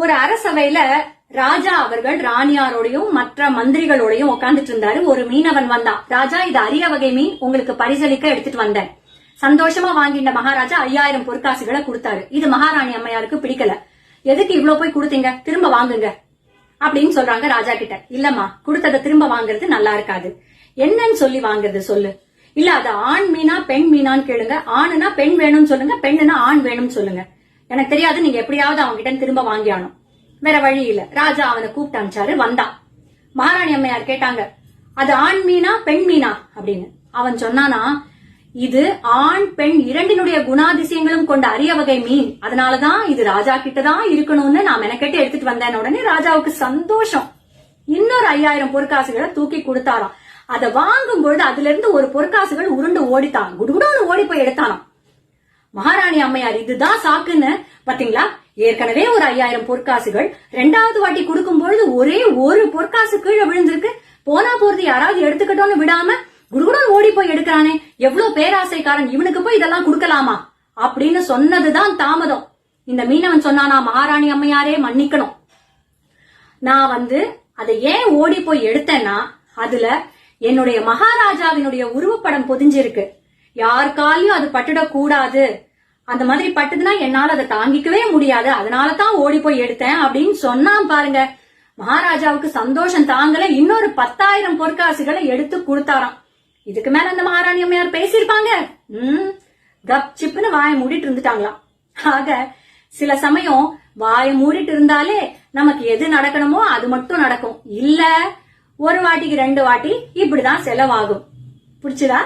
ஒரு அரசவையில ராஜா அவர்கள் ராணியாரோடையும் மற்ற மந்திரிகளோடையும் உட்கார்ந்துட்டு இருந்தாரு. ஒரு மீனவன் வந்தான். ராஜா இது அரிய வகை மீன் உங்களுக்கு பரிசளிக்க எடுத்துட்டு வந்தேன். சந்தோஷமா வாங்கிட்ட மகாராஜா ஐயாயிரம் பொற்காசுகளை கொடுத்தாரு. இது மகாராணி அம்மையாருக்கு பிடிக்கல. எதுக்கு இவ்ளோ போய் கொடுத்தீங்க? திரும்ப வாங்குங்க. அப்படின்னு சொல்றாங்க ராஜா கிட்ட. இல்லம்மா கொடுத்ததை திரும்ப வாங்குறது நல்லா இருக்காது. என்னன்னு சொல்லி வாங்குறது சொல்லு. இல்ல அது ஆண் மீனா பெண் மீனான்னு கேளுங்க. ஆணுனா பெண் வேணும்னு சொல்லுங்க பெண்ணுனா ஆண் வேணும்னு சொல்லுங்க. எனக்கு தெரியாது நீங்க எப்படியாவது அவங்க கிட்ட திரும்ப வாங்கியானோ வேற வழி இல்ல. ராஜா அவனை கூப்பிட்டு அனுப்பிச்சாரு வந்தான் மகாராணி அம்மையார் கேட்டாங்க அது ஆண் மீனா பெண் மீனா? அப்படின்னு. அவன் சொன்னானா இது ஆண் பெண் இரண்டினுடைய குணாதிசயங்களும் கொண்ட அரிய வகை மீன். அதனாலதான் இது ராஜா கிட்டதான் இருக்கணும்னு நான் மெனக்கெட்டு எடுத்துட்டு வந்தேன் உடனே ராஜாவுக்கு சந்தோஷம். இன்னொரு ஐயாயிரம் பொற்காசுகளை தூக்கி கொடுத்தாராம். அதை வாங்கும் பொழுது அதுல இருந்து ஒரு பொற்காசுகள் உருண்டு ஓடித்தான். குடுகுடுன்னு ஓடி போய் எடுத்தானாம். மகாராணி அம்மையார் இதுதான் சாக்குன்னு பாத்தீங்களா? ஏற்கனவே ஒரு ஐயாயிரம் பொற்காசுகள் ரெண்டாவது வாட்டி கொடுக்கும் பொழுது ஒரே ஒரு பொற்காசு கீழே விழுந்திருக்கு. போனா போறது யாராவது எடுத்துக்கிட்டோம்னு விடாம குடுகுடன் ஓடி போய் எடுக்கிறானே. எவ்வளவு பேராசைக்காரன் இவனுக்கு போய் இதெல்லாம் கொடுக்கலாமா? அப்படின்னு சொன்னதுதான் தாமதம். இந்த மீனவன் சொன்னானா மகாராணி அம்மையாரே மன்னிக்கணும். நான் வந்து அதை ஏன் ஓடி போய் எடுத்தேன்னா அதுல என்னுடைய மகாராஜாவினுடைய உருவப்படம் பொதிஞ்சிருக்கு. யார் காலையும் அது பட்டுடக்கூடாது. அந்த மாதிரி பட்டுதுன்னா என்னால அதை தாங்கிக்கவே முடியாது. அதனால தான் ஓடி போய் எடுத்தேன் அப்படின்னு சொன்னான் பாருங்க. மகாராஜாவுக்கு சந்தோஷம் தாங்கல. இன்னொரு பத்தாயிரம் பொற்காசுகளை எடுத்து கொடுத்தாராம். இதுக்கு மேல அந்த மகாராணி அம்மையார் பேசியிருப்பாங்க. ம் கப் சிப்புன்னு வாய மூடிட்டு இருந்துட்டாங்களாம். ஆக சில சமயம் வாய மூடிட்டு இருந்தாலே நமக்கு எது நடக்கணுமோ அது மட்டும் நடக்கும். இல்ல ஒரு வாட்டிக்கு ரெண்டு வாட்டி இப்படிதான் செலவாகும். புடிச்சுதா